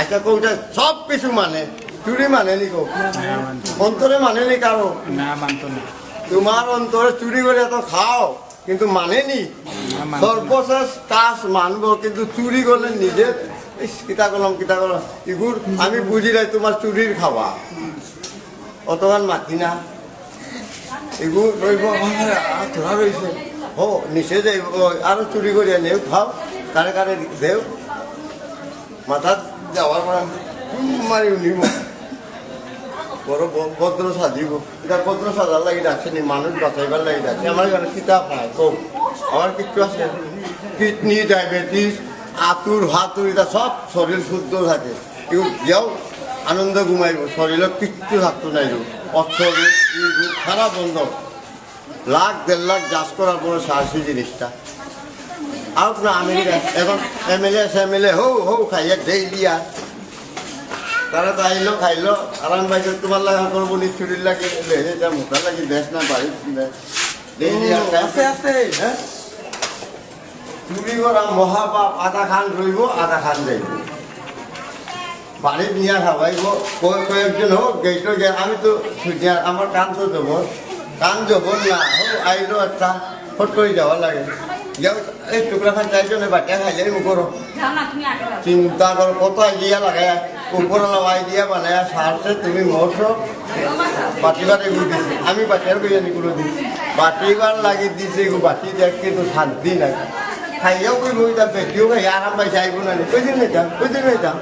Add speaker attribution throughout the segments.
Speaker 1: আচ্ছা কোনটা সব কিছু মানে চুরি মানে নি কো অন্তরে মানে নি কারও?
Speaker 2: না মানতো না।
Speaker 1: তোমার অন্তরে চুরি করে তো খাও কিন্তু মানে নি। সর্বশেষ কাজ মানবো কিন্তু চুরি করলে নিজে কিতা করলাম কিতা করলাম। ইগুর আমি বুঝি নাই তোমার চুরির খাওয়া। অতগান মাতি না। এগুলো রইব। ধরা রয়েছে ও নিচে যাইব আরও চুরি করিয়া নেও খাও। কারে কারে দেও। মাথাত যাওয়ার পর মারি নিব বড় ভদ্র সাজিব এটা ভদ্র সাজার লাগি ডাকছে নি, মানুষ বাঁচাইবার লাগি ডাকছে। আমার এখানে কিতাব নাই কো আমার কিচ্ছু আছে কিডনি, ডায়াবেটিস, আতুর হাতুর এটা সব শরীর শুদ্ধ থাকে। এগুলো দিয়াও আনন্দ ঘুমাইব। শরীরে কিচ্ছু থাকতো নাই অর্থ রূপ ই রূপ সারা বন্ধ। লাখ দেড় লাখ চাষ করার পরে সাহসী জিনিসটা। আর না আমেরিকা এখন এম এল এ সেম এল এ হৌ হৌ খাইয়া ডেইলি আর তারা তো আইলো খাইলো। আরাম বাইকে তোমার লাগা করব নি চুরির লাগে এটা মোটা লাগি বেশ না বাড়ি আর খাই।
Speaker 3: আছে আছে।
Speaker 1: হ্যাঁ? চুরি করা মহাপাপ আধা খান রইব আধা খান যাইব বাড়িত নিয়ে কয় কয়েকজন হোক গেইটো গে আমি তো আমার কান তো যাব কান যাব না হোক আইলো একটা ফট করে যাওয়া লাগে। যাও এই টুকরা খান খাইলে
Speaker 4: যাও না তুমি আগে যাও।
Speaker 1: চিন্তা করো কত আইডিয়া লাগায়। উপরওয়ালা আইডিয়া বানায় সারছে তুমি মরছো। বাটিবার এগুলো দিছি। আমি বাটিয়ার কই জানি গুলো দিছি বাটিবার লাগি দিছে এগুলো বাটি দেখ কিন্তু শান্তি নাই। খাইয়াও কই বই তা বেটিও খাই আরাম পাই যাইব না কই দিন না কই দিন না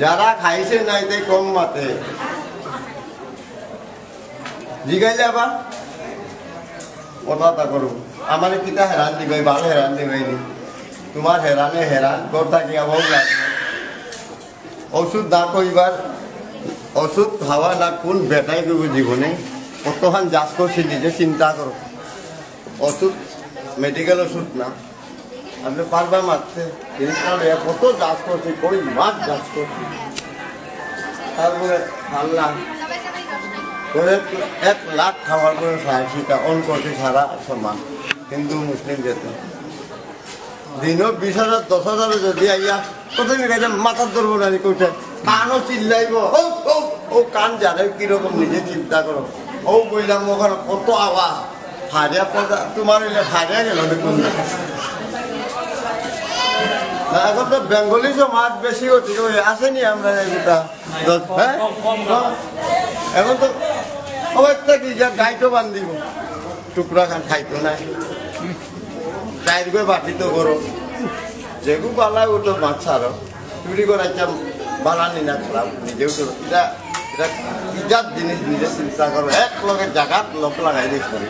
Speaker 1: যারা খাইছে নাই তাই কম মাতে। জিগাইলে আবার? কথা করো। আমার কিতা হেরান দিবাই ভালো হেরান দিবাই নি? তোমার হেরানে হেরান, তোর থাকি ওষুধ না কইবার ওষুধ খাওয়া না কোন বেটাই করব জীবনে কতখান যাচ করছি নিজে চিন্তা করো ওষুধ মেডিকেল ওষুধ না। আপনি পারবা মারতে কত যাচ করছি কই মাছ যাচ করছি তারপরে আল্লাহ এক লাখ খাওয়ার পরে সাহায্যটা অন করছে সারা সমান হিন্দু, মুসলিম যেতে দিনও বিশ হাজার দশ হাজার যদি আইয়া কত গাইছে মাথার ধরবো না কইছে কানও চিল্লাইব। ও ও কান জানে কীরকম নিজে চিন্তা করো ও বললাম ওখানে কত আওয়াজ হারিয়া পদা তোমার এলে হারিয়া গেল দেখুন এখন তো বেঙ্গলি সমাজ বেশি হচ্ছে আসেনি আমরা এগুলা। এখন তো একটা কি যা গাইটো বান্ধিব? টুকরা খান খাইতো না চাইর করে বাটি তো করো। যেগু বালা ওটো মাছ ছাড়ো। চুরি করে একটা বালা নি না খারাপ নিজেও তো এটা এটা ইজাত জিনিস, নিজে চিন্তা করো। এক লগে জাগাত লোক লাগাই দিস করি।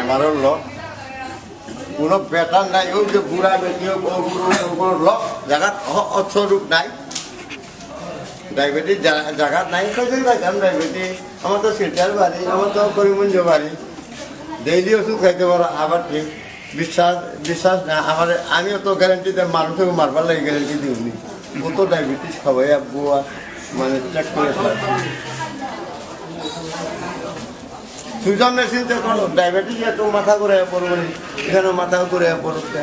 Speaker 1: এমারও লোক। কোনো বেটার নাই। ওই যে বুড়া বেটি হোক ও বুড়ো ওগুলো লোক জাগাত অস্বরূপ নাই। ডায়াবেটিস জায়গা নাই। কোথায় পাইতাম ডায়াবেটিস। আমার তো সিটার বাড়ি, আমার তো করিমগঞ্জ বাড়ি। ডেইলি ওষুধ খাইতে পারো, আবার ঠিক। বিশ্বাস বিশ্বাস না, আমার, আমিও তো গ্যারান্টি দেয় মানুষকে মারবার লাগে গ্যারান্টি দিইনি ও তো ডায়াবেটিস খাবাই আর মানে চেক করে। সুজন মেশিন তো কোনো ডায়াবেটিস মাথা করে পড়ব নি। এখানে মাথা করে পড়তে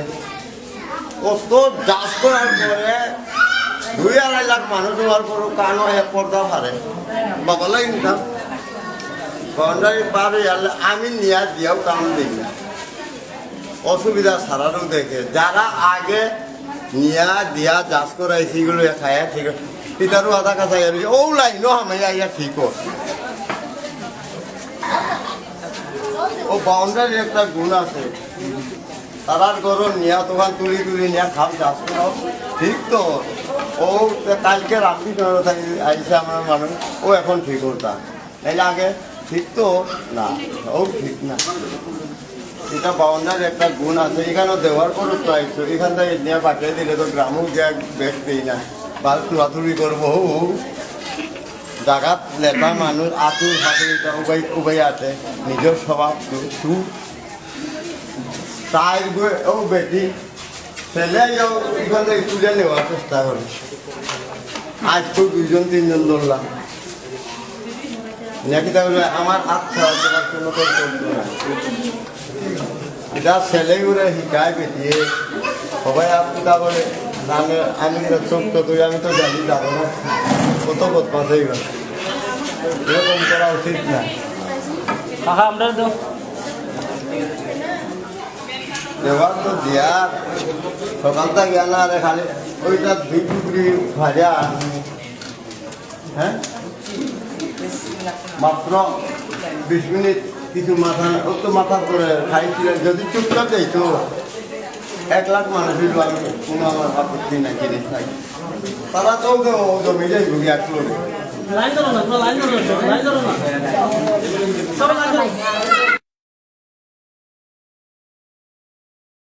Speaker 1: কত যাচ করার পরে দুই আড়াই লাখ মানুষ হওয়ার পরও কানও এক পর্দা পারে বাবা লাগে নিতাম পার আমি নিয়া দিয়াও কাম দিই না অসুবিধা সারারও দেখে। যারা আগে নিয়া দিয়া চাষ করাই সেগুলো খায়া, ঠিক পিতারও আধা কাছা ও লাইনও হামাইয়া ইয়া ঠিক ও। বাউন্ডারি একটা গুণ আছে। তারার গরম নিয়া, তোমার তুলি তুলি নিয়া খাও চাষ করো ঠিক তো? ও কালকে রাত্রি আইসে আমার মানুষ, ও এখন ঠিক হতা নাইলে আগে ঠিক তো? না, ও ঠিক না। এটা বাউন্ডার একটা গুণ আছে। এখানেও দেওয়ার পরও আইসো এখান থেকে নিয়ে পাঠিয়ে দিলে তো গ্রামও গিয়ে বেশ দেই না বা তুলাতুলি করব। জাগাত লেটা মানুষ আতুর ফাতুর উবাই উবাই আছে। নিজের স্বভাব তাই ও বেটি, ছেলে এখান থেকে তুলে নেওয়ার চেষ্টা করে। আজ তো দুইজন, তিনজন ধরলাম। নাকি তাহলে আমার দেওয়ার চলতো না এটা ছেলেগুলো শিকায় বেটিয়ে। সবাই আপনি বলে আমি আমি তো চোখ তো তুই আমি তো জানি যাব না। কত বদমাস হয়ে গেল এরকম করা উচিত না।
Speaker 3: আমরা তো
Speaker 1: ব্যবহার তো দেয়ার সকালটা জ্ঞান আরে খালি ওইটা দুই টুকরি ভাজা। হ্যাঁ? মাত্র বিশ মিনিট কিছু মাথা অত মাথা করে খাইছিলেন। যদি চুপ থাকে তো এক লাখ মানুষের কোনো আমার আপত্তি নাই জিনিস নাই তারা তো জমি যাই ঘুরি আসলো।
Speaker 3: লাইন ধরো না লাইন ধরো লাইন ধরো না।